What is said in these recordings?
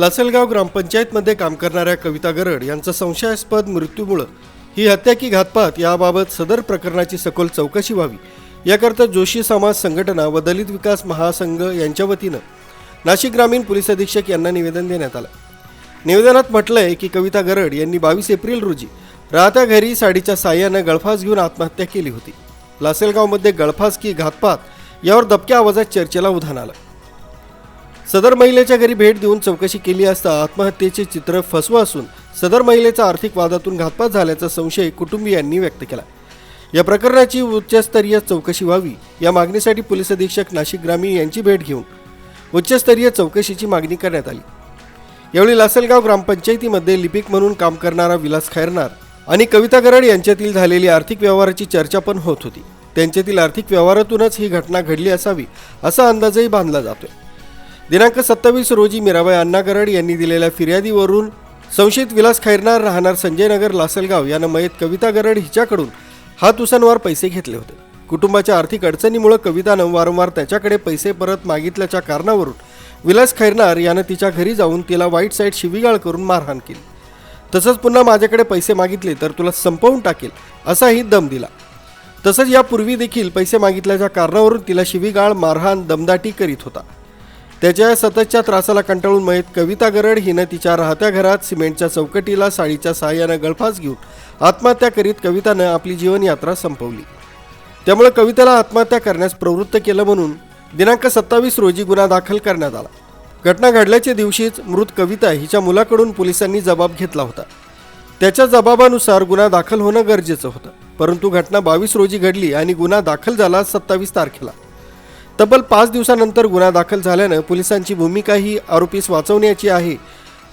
लासलगाव ग्रामपंचायतमध्ये काम करणाऱ्या कविता गरड यांचा संशयास्पद मृत्यूमुळं ही हत्या की घातपात याबाबत सदर प्रकरणाची सखोल चौकशी व्हावी. याकरता जोशी समाज संघटना व दलित विकास महासंघ यांच्या वतीनं नाशिक ग्रामीण पोलीस अधीक्षक यांना निवेदन देण्यात आलं. निवेदनात म्हटलंय की कविता गरड यांनी बावीस एप्रिल रोजी राहत्या घरी साडीच्या साह्यानं गळफास घेऊन आत्महत्या केली होती. लासेलगावमध्ये गळफास की घातपात यावर दबक्या आवाजात चर्चेला उधाण आलं. सदर महिलेच्या घरी भेट देऊन चौकशी केली असता आत्महत्येचे चित्र फसवं असून सदर महिलेचा आर्थिक वादातून घातपात झाल्याचा संशय कुटुंबियांनी व्यक्त केला. या प्रकरणाची उच्चस्तरीय चौकशी व्हावी या मागणीसाठी पोलीस अधीक्षक नाशिक ग्रामीण यांची भेट घेऊन उच्चस्तरीय चौकशीची मागणी करण्यात आली. यावेळी लासलगाव ग्रामपंचायतीमध्ये लिपिक म्हणून काम करणारा विलास खैरनार आणि कविता गरड यांच्यातील झालेली आर्थिक व्यवहाराची चर्चा पण होत होती. त्यांच्यातील आर्थिक व्यवहारातूनच ही घटना घडली असावी असा अंदाजही बांधला जातोय. दिनांक सत्तावीस रोजी मीराबाई अण्णा गरड यांनी दिलेल्या फिर्यादीवरून संशयित विलास खैरनार राहणार संजय नगर लासलगाव यानं मयत कविता गरड हिच्याकडून हात उसांवर पैसे घेतले होते. कुटुंबाच्या आर्थिक अडचणीमुळे कवितानं वारंवार त्याच्याकडे पैसे परत मागितल्याच्या कारणावरून विलास खैरनार यानं तिच्या घरी जाऊन तिला वाईट साईड शिवीगाळ करून मारहाण केली. तसंच पुन्हा माझ्याकडे पैसे मागितले तर तुला संपवून टाकेल असाही दम दिला. तसंच यापूर्वी देखील पैसे मागितल्याच्या कारणावरून तिला शिवीगाळ मारहाण दमदाटी करीत होता. त्याच्या सततच्या त्रासाला कंटाळून मयत कविता गरड हिनं तिच्या राहत्या घरात सिमेंटच्या चौकटीला साडीच्या सहाय्यानं गळफास घेऊन आत्महत्या करीत कवितानं आपली जीवनयात्रा संपवली. त्यामुळे कवितेला आत्महत्या करण्यास प्रवृत्त केलं म्हणून दिनांक सत्तावीस रोजी गुन्हा दाखल करण्यात आला. घटना घडल्याच्या दिवशीच मृत कविता हिच्या मुलाकडून पोलिसांनी जबाब घेतला होता. त्याच्या जबाबानुसार गुन्हा दाखल होणं गरजेचं होतं. परंतु घटना बावीस रोजी घडली आणि गुन्हा दाखल झाला सत्तावीस तारखेला. तब्बल पाच दिवसानंतर गुन्हा दाखल झाल्यानं पोलिसांची भूमिका ही आरोपीस वाचवण्याची आहे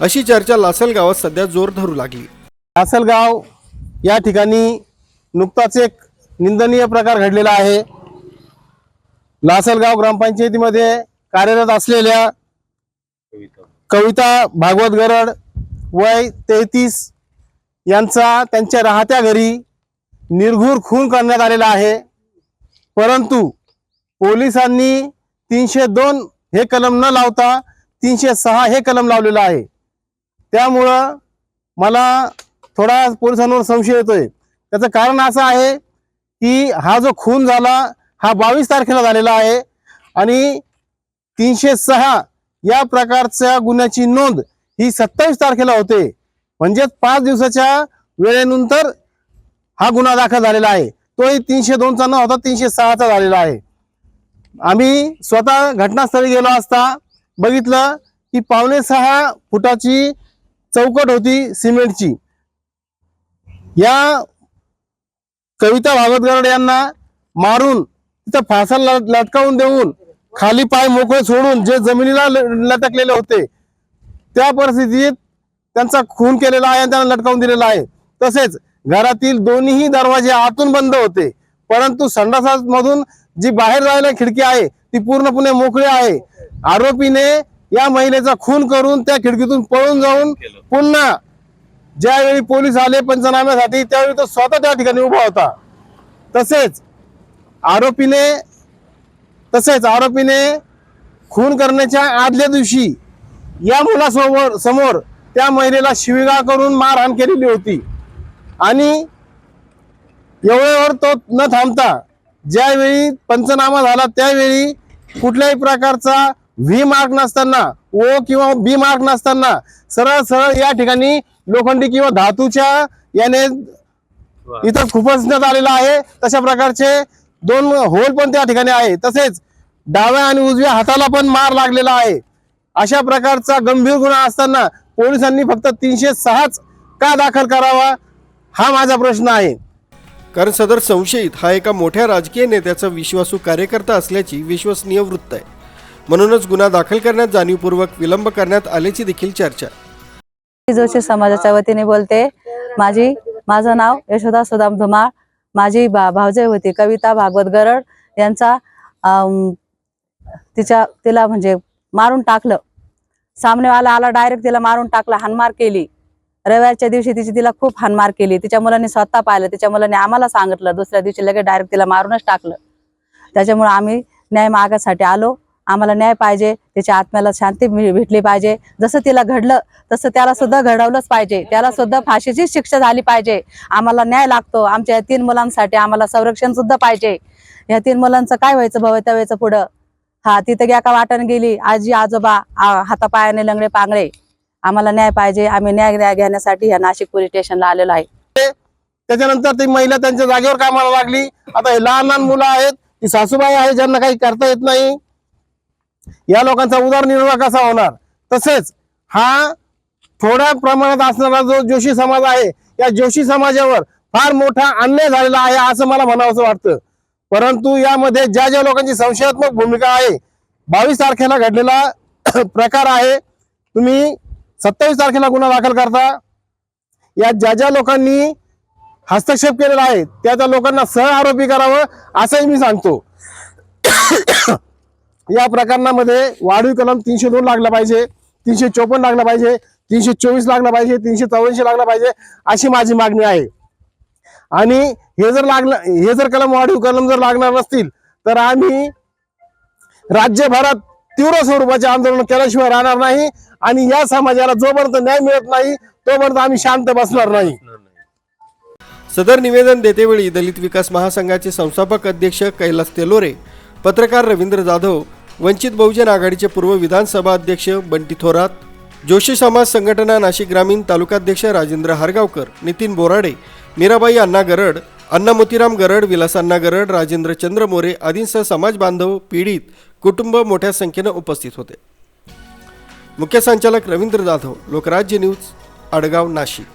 अशी चर्चा लासलगावात सध्या जोर धरू लागली. लासलगाव या ठिकाणी नुकताच एक निंदनीय प्रकार घडलेला आहे. लासलगाव ग्रामपंचायतीमध्ये कार्यरत असलेल्या कविता भागवत गरड वय तेहतीस यांचा त्यांच्या राहत्या घरी निर्घूर खून करण्यात आलेला आहे. परंतु पोलिसांनी तीनशे दोन हे कलम न लावता तीनशे सहा हे कलम लावलेलं आहे. त्यामुळं मला थोडा पोलिसांवर संशय येतोय. त्याचं कारण असं आहे की हा जो खून झाला हा बावीस तारखेला झालेला आहे आणि तीनशे सहा या प्रकारच्या गुन्ह्याची नोंद ही सत्तावीस तारखेला होते. म्हणजेच पाच दिवसाच्या वेळेनंतर हा गुन्हा दाखल झालेला आहे. तोही तीनशे दोनचा न होता तीनशे सहाचा झालेला आहे. आम्ही स्वतः घटनास्थळी गेलो असता बघितलं की पावणे सहा फुटाची चौकट होती सिमेंटची. या कविता भागवतगड यांना मारून तिथं फासा लटकावून देऊन खाली पाय मोकळे सोडून जे जमिनीला ल- लटकलेले होते त्या परिस्थितीत त्यांचा खून केलेला आहे आणि त्यांना लटकावून दिलेला आहे. तसेच घरातील दोन्हीही दरवाजे आतून बंद होते परंतु संडासामधून जी बाहेर जायला खिडकी आहे ती पूर्णपणे मोकळी आहे. आरोपीने या महिलेचा खून करून त्या खिडकीतून पळून जाऊन पुन्हा ज्यावेळी पोलीस आले पंचनाम्यासाठी त्यावेळी तो स्वतः त्या ठिकाणी उभा होता. तसेच आरोपीने तसेच आरोपीने खून करण्याच्या आदल्या दिवशी या मुलासमोर समोर त्या महिलेला शिविगा करून मारहाण केलेली होती. आणि एवढ्यावर तो न थांबता ज्यावेळी पंचनामा झाला त्यावेळी कुठल्याही प्रकारचा व्ही मार्क नसताना ओ किंवा बी मार्क नसताना सरळ सरळ या ठिकाणी लोखंडी किंवा धातूच्या याने इथं खुपसण्यात आलेला आहे. तशा प्रकारचे दोन होल पण त्या ठिकाणी आहे. तसेच डाव्या आणि उजव्या हाताला पण मार लागलेला आहे. अशा प्रकारचा गंभीर गुन्हा असताना पोलिसांनी फक्त तीनशे सहाच का दाखल करावा हा माझा प्रश्न आहे. कारण सदर संशयित हा एका मोठ्या राजकीय नेत्याचा विश्वासू कार्यकर्ता असल्याची विश्वसनीय वृत्त आहे. म्हणूनच गुन्हा दाखल करण्यात जाणीवपूर्वक विलंब करण्यात आल्याची देखील चर्चा जोशी समाजाच्या वतीने बोलते. माझी माझं नाव यशोदा सुदाम धुमाळ. माझी बा भावजय होती. कविता भागवत गरड यांचा तिच्या तिला म्हणजे मारून टाकलं. सामनेवाला आला डायरेक्ट तिला मारून टाकला हानमार केली. रविवारच्या दिवशी तिची तिला खूप हानमार केली. तिच्या मुलांनी स्वतः पाहिलं. तिच्या मुलांनी आम्हाला सांगितलं. दुसऱ्या दिवशी लगेच डायरेक्ट तिला मारूनच टाकलं. त्याच्यामुळे आम्ही न्याय मागासाठी आलो. आम्हाला न्याय पाहिजे. त्याच्या आत्म्याला शांती भेटली पाहिजे. जसं तिला घडलं तसं त्याला सुद्धा घडवलंच पाहिजे. त्याला सुद्धा फाशीची शिक्षा झाली पाहिजे. आम्हाला न्याय लागतो. आमच्या या तीन मुलांसाठी आम्हाला संरक्षण सुद्धा पाहिजे. या तीन मुलांचं काय व्हायचं भवितव्याचं पुढं. हा तिथं एका वाटण गेली. आजी आजोबा हातापायाने लंगडे पांगडे आम्हाला न्याय पाहिजे. आम्ही न्याय न्याय घेण्यासाठी या नाशिक पोलीस स्टेशनला आलेलो आहे. त्याच्यानंतर ती महिला त्यांच्या जागेवर कामाला लागली. आता हे लहान लहान मुलं आहेत. ती सासूबाई आहे ज्यांना काही करता येत नाही. या लोकांचा उदरनिर्वाह कसा होणार? तसेच हा थोड्या प्रमाणात असणारा जो जोशी समाज आहे या जोशी समाजावर फार मोठा अन्याय झालेला आहे असं मला म्हणावंसं वाटतं. परंतु यामध्ये ज्या ज्या लोकांची संशयात्मक भूमिका आहे बावीस तारखेला घडलेला प्रकार आहे. तुम्ही सत्तावीस तारखेला गुन्हा दाखल करता. या ज्या ज्या लोकांनी हस्तक्षेप केलेला आहे त्या त्या लोकांना सह आरोपी करावं असंही मी सांगतो. या प्रकरणामध्ये वाढीव कलम तीनशे दोन लागला पाहिजे तीनशे चोपन्न लागला पाहिजे तीनशे चोवीस लागला पाहिजे तीनशे चौऱ्याऐंशी लागला पाहिजे अशी माझी मागणी आहे. आणि हे जर लागलं हे जर कलम वाढीव कलम जर लागणार नसतील तर आम्ही राज्यभरात तीव्र स्वरूपाचे आंदोलन केल्याशिवाय राहणार नाही. आणि या समाजाला जोपर्यंत न्याय मिळत नाही तोपर्यंत आम्ही शांत बसणार नाही. सदर निवेदन देतेवेळी दलित विकास महासंघाचे संस्थापक अध्यक्ष कैलास तेलोरे पत्रकार रवींद्र जाधव वंचित बहुजन आघाडीचे पूर्व विधानसभा अध्यक्ष बंटी थोरात जोशी समाज संघटना नाशिक ग्रामीण तालुकाध्यक्ष राजेंद्र हारगावकर नितीन बोराडे मीराबाई अण्णा गरड अण्णा मोतीराम गरड विलास अण्णा गरड राजेंद्र चंद्र मोरे आदींसह समाज बांधव पीडित कुटुंब मोठ्या संख्येनं उपस्थित होते. मुख्य संचालक रवींद्र जाधव लोकराज्य न्यूज आडगाव नाशिक.